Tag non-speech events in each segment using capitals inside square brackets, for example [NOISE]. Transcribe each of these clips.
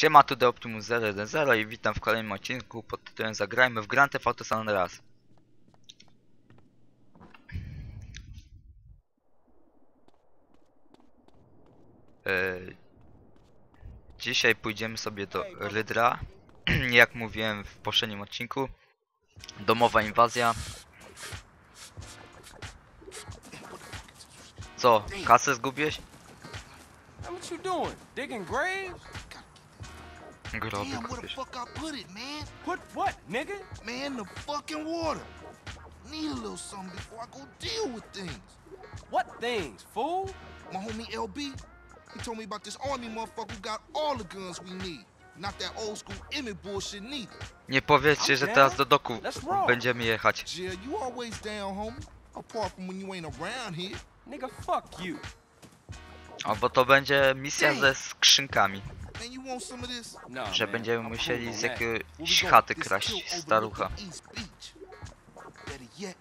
Siema, tu Optimus 010 i witam w kolejnym odcinku pod tytułem Zagrajmy w Grand Theft Auto San Andreas. Yy, Dzisiaj pójdziemy sobie do Rydra. [CLEARS THROAT] Jak mówiłem w poprzednim odcinku. Domowa inwazja. Co, kasę zgubiłeś? What you doing? Digging graves? Groby Damn, where the kupisz. fuck I put it, man? Put what, nigga? Man, the fucking water. Need a little something before I go deal with things. What things, fool? My homie LB, he told me about this army motherfucker who got all the guns we need. Not that old school Emmett bullshit neither. Nie powiedzcie, że teraz do doku będziemy jechać. Jill, you always down, homie. Apart from when you ain't around here. Nigga, fuck you. O, bo to będzie misja ze skrzynkami, Man, you want some of this? Nah, że będziemy I'm musieli z jakiejś chaty kraść, starucha. overlooking East Beach. Better yet,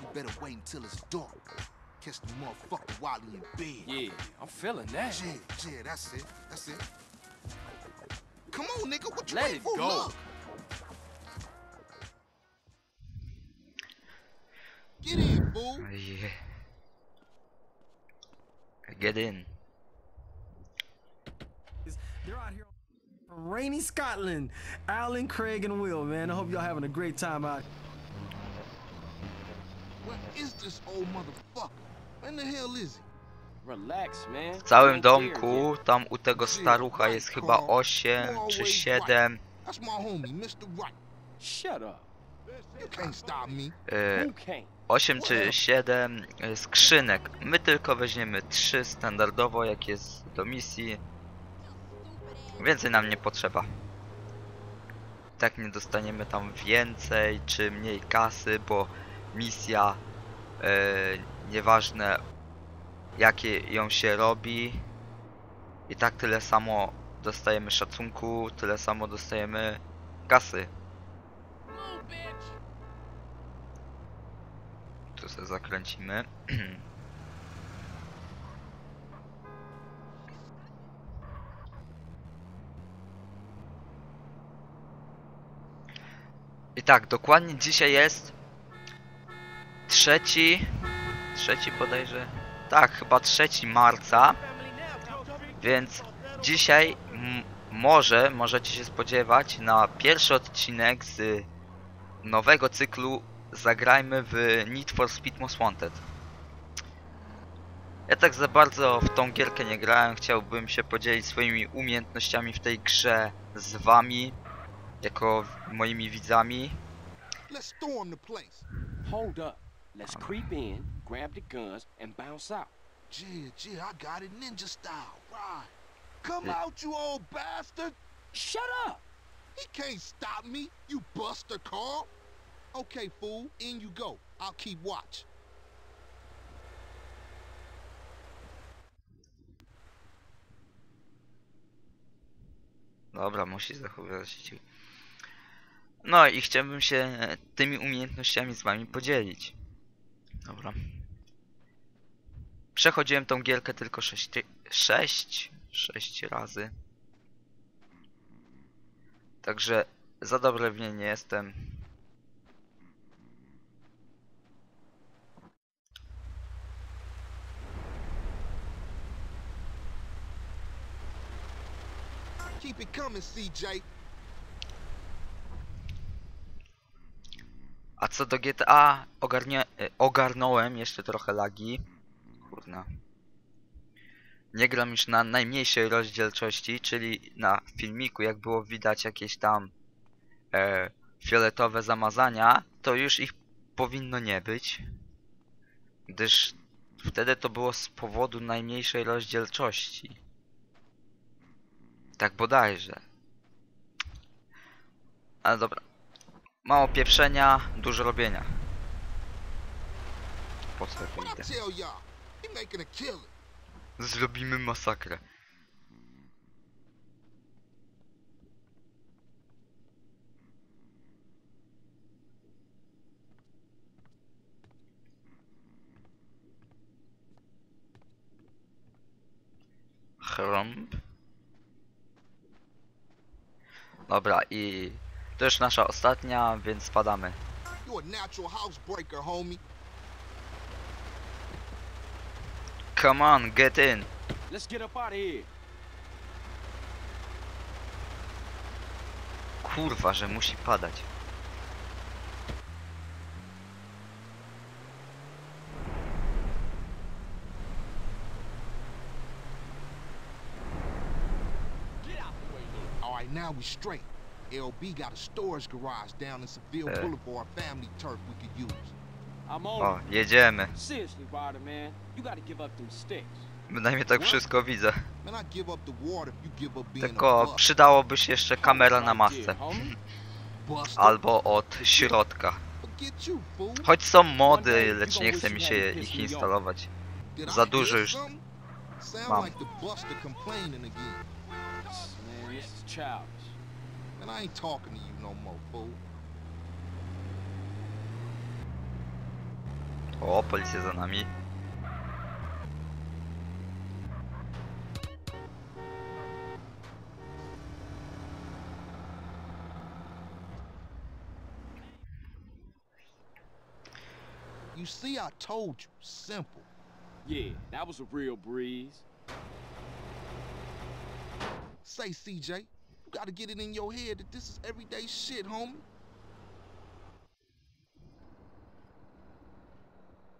we better wait until it's dark. Catch the motherfucker while he in bed. Yeah, I'm feeling that. Yeah, yeah, that's it. That's it. Come on, nigga. What you Let waiting it for? go. Look. Get in, fool. Yeah. Get in. They're out here from rainy Scotland. Alan, Craig, and Will, man. I hope y'all having a great time out. Where is this old motherfucker? When the hell is he? Relax, man. W całym domku, tam u tego starucha jest chyba 8 czy 7 That's my homie, Mr. Right. yet. Shut up. You can't stop me. e, Who can't? 8 czy 7 e, skrzynek. My tylko weźmiemy 3 standardowo, jak jest do misji. Więcej nam nie potrzeba. Tak nie dostaniemy tam więcej czy mniej kasy, bo misja, e, nieważne jakie ją się robi, i tak tyle samo dostajemy szacunku, tyle samo dostajemy kasy. Tu sobie zakręcimy. [CLEARS THROAT] I tak, dokładnie dzisiaj jest trzeci, trzeci bodajże, tak, chyba trzeci marca, więc dzisiaj może, możecie się spodziewać na pierwszy odcinek z nowego cyklu Zagrajmy w Need for Speed Most Wanted. Ja tak za bardzo w tą gierkę nie grałem, chciałbym się podzielić swoimi umiejętnościami w tej grze z wami, jako moimi widzami. Let's storm the place. Hold up. Let's creep in, grab the guns, and bounce out. Yeah, yeah, I got it ninja style. Right. Come out, you old bastard. Shut up. He can't stop me, you buster Carl. Okay, fool, in you go. I'll keep watch. Dobra, musi zachowywać się. No i chciałbym się tymi umiejętnościami z wami podzielić. Dobra. Przechodziłem tą gierkę tylko 6 6 6 razy. Także za dobre w niej nie jestem. Keep it coming, CJ. A co do GTA, e, ogarnąłem jeszcze trochę lagi. Kurna. Nie gram już na najmniejszej rozdzielczości, czyli na filmiku, jak było widać jakieś tam e, fioletowe zamazania, to już ich powinno nie być. Gdyż wtedy to było z powodu najmniejszej rozdzielczości. Tak bodajże. Ale dobra. Mało pieprzenia, dużo robienia. Po co I idę? Zrobimy masakrę. Chrąb. Dobra, i to już nasza ostatnia, więc spadamy. Come on, get in. Let's get up out of here. Kurwa, że musi padać. All right, now we straight. LB got a storage garage down in Seville Eh. Boulevard, family turf we could use. I'm on O, jedziemy. Seriously, Ryder, man. You gotta give up them sticks. Bynajmniej tak wszystko widzę. Man, I give up the war if you give up being a Tylko przydałoby się jeszcze kamera na masce. Albo od środka. Choć są mody, lecz nie chce mi się ich instalować. Za dużo już mam. Like the Buster complaining. Man, this is childish. Man, I ain't talking to you no more, fool. O, policja za nami. You see, I told you. Simple. Yeah, that was a real breeze. Say, CJ, you gotta get it in your head that this is everyday shit, homie.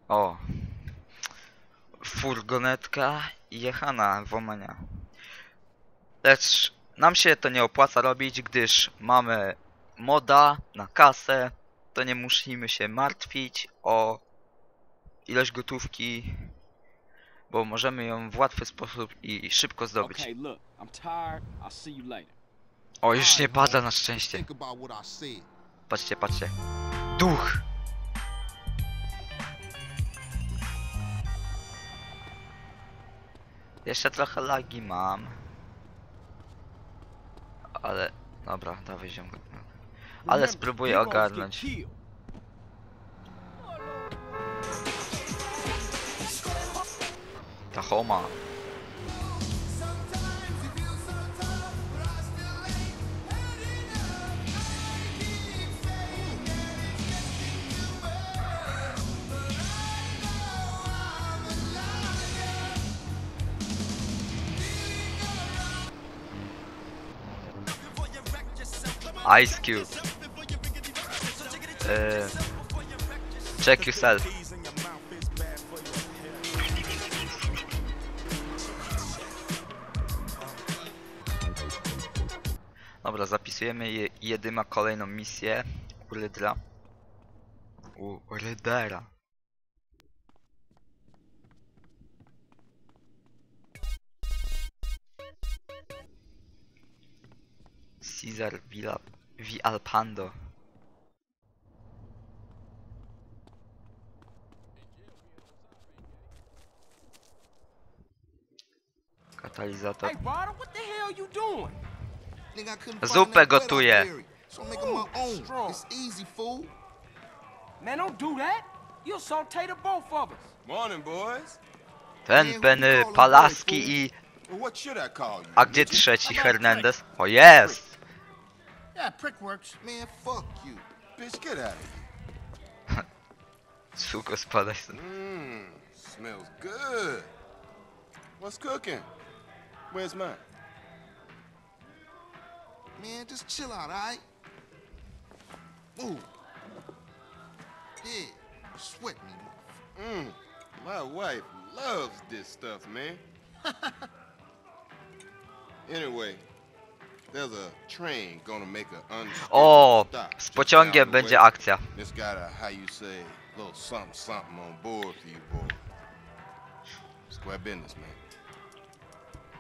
O. Furgonetka jechana włamania. Lecz nam się to nie opłaca robić, gdyż mamy moda na kasę. To nie musimy się martwić o ilość gotówki, bo możemy ją w łatwy sposób i szybko zdobyć. Okay, look, I'm tired. I'll see you later. O, już nie pada na szczęście. Patrzcie, patrzcie. Duch! Jeszcze trochę lagi mam. Ale... Dobra, dawaj ziom. Ale spróbuję ogarnąć. Ta homa. Ice Cube. Uh, check yourself. Dobra, zapisujemy je, jedyma kolejną misję u Rydra. U Rydera. Caesar Villa Vialpando. Katalizator. Hey, Ryder, what the hell you doing? Nigga, I couldn't find Zupę gotuję. Ten Penny Palaski i... A gdzie trzeci Hernandez? O jest! Yeah, prick works. Man, fuck you. Bitch, get out of here. [LAUGHS] Suko spadaj stąd. Mmm, smells good. What's cooking? Where's mine? Man, just chill out, alright? Move. Yeah, sweat me. Mmm, my wife loves this stuff, man. [LAUGHS] anyway, there's a train gonna make a unscheduled O! Oh, stop Z just pociągiem będzie akcja. It's got a, how you say, little something something on board for you, boy. Square business, man.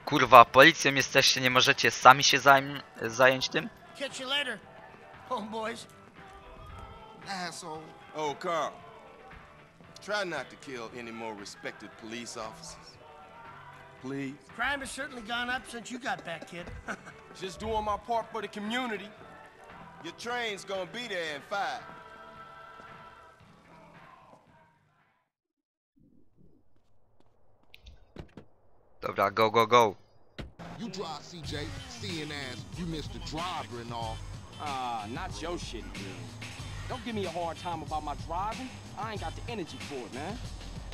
Kurwa, policją jesteście, nie możecie sami się zajm- zająć tym? Catch you later, homeboys. Asshole. Oh, Carl. Try not to kill any more respected police officers. Please. Crime has certainly gone up since you got back, kid. [LAUGHS] Just doing my part for the community. Your train's gonna be there in five. Dobra, go, go, go. You drive, CJ, seeing as you missed the driver and all. Ah, not your shit, dude. Don't give me a hard time about my driving. I ain't got the energy for it, man.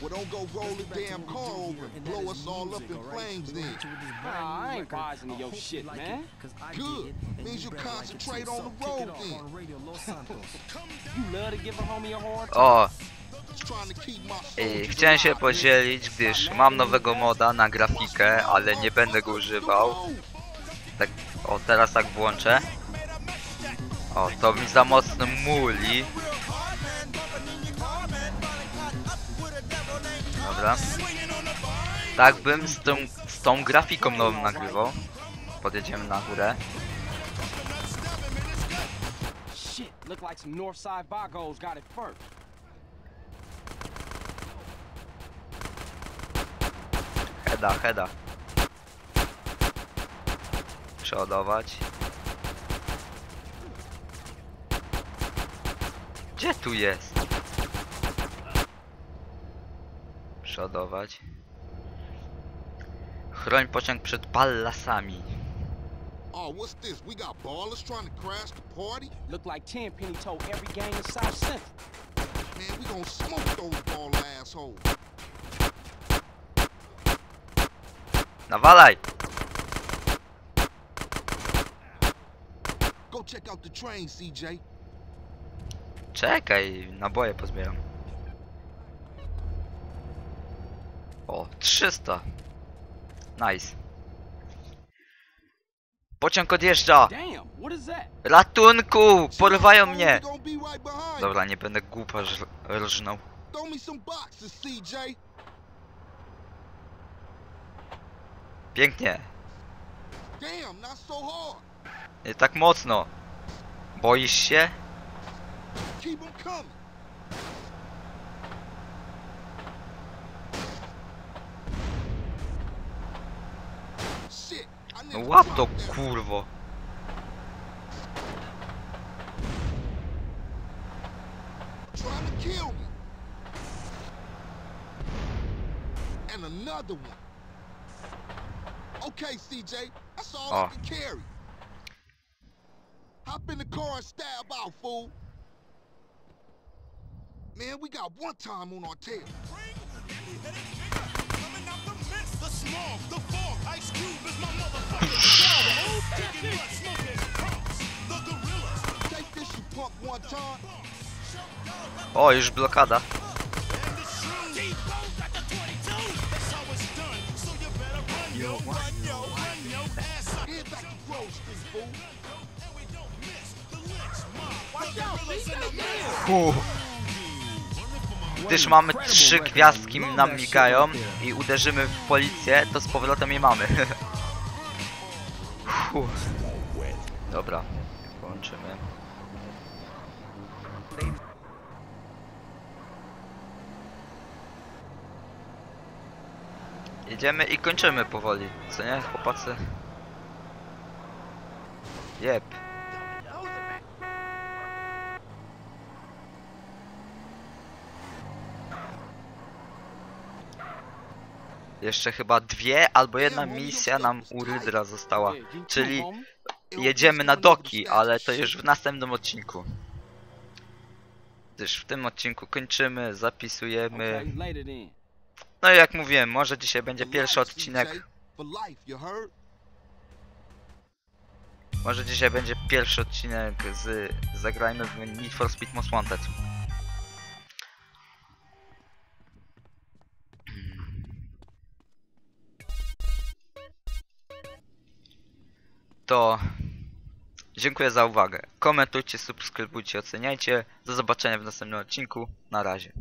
Well, don't go roll the damn car over and blow us all up in flames then. Nah, I ain't to your shit, man. Good. Means you concentrate on the road then. [LAUGHS] You love to give a homie a hard time. Chciałem się podzielić, gdyż mam nowego moda na grafikę, ale nie będę go używał. Tak, o teraz tak włączę. O, to mi za mocno muli. Tak bym z tą, z tą grafiką nową nagrywał. Podjedziemy na górę. Shit, look like some Northside Vagos got it first. Heda, heda. Przeładować. Gdzie tu jest? Przeładować. Chroń pociąg przed ballasami. Oh, what's this? We got ballers trying to crash the party? Look like Tenpenny told every gang in South Central. Man, we gonna smoke those baller assholes. Nawalaj! Go check out the train, CJ. Czekaj, naboje pozbieram. O, 300. Nice. Pociąg odjeżdża! Ratunku! Porwają mnie! Dobra, nie będę głupa rżnął. Pięknie. Nie tak mocno. Boisz się? Keep them coming. Shit, I No nearly łap to dropped that. kurwo. Trying to kill me. And another one. Okay, CJ, that's all I Oh. can carry. Hop in the car and stab out, fool. Man, we got one time on our tail. Take this, you punk, one time. O, już blokada. Head back to Gdyż mamy trzy gwiazdki nam migają i uderzymy w policję, to z powrotem je mamy. [LAUGHS] Dobra, połączymy. Jedziemy i kończymy powoli, co nie chłopacy? Jep. Jeszcze chyba dwie albo jedna misja nam u Rydra została. Czyli jedziemy na doki, ale to już w następnym odcinku. Gdyż w tym odcinku kończymy, zapisujemy. No i jak mówiłem, może dzisiaj będzie pierwszy odcinek. Może dzisiaj będzie pierwszy odcinek z zagrajmy w Need for Speed Most Wanted. To dziękuję za uwagę. Komentujcie, subskrybujcie, oceniajcie. Do zobaczenia w następnym odcinku. Na razie.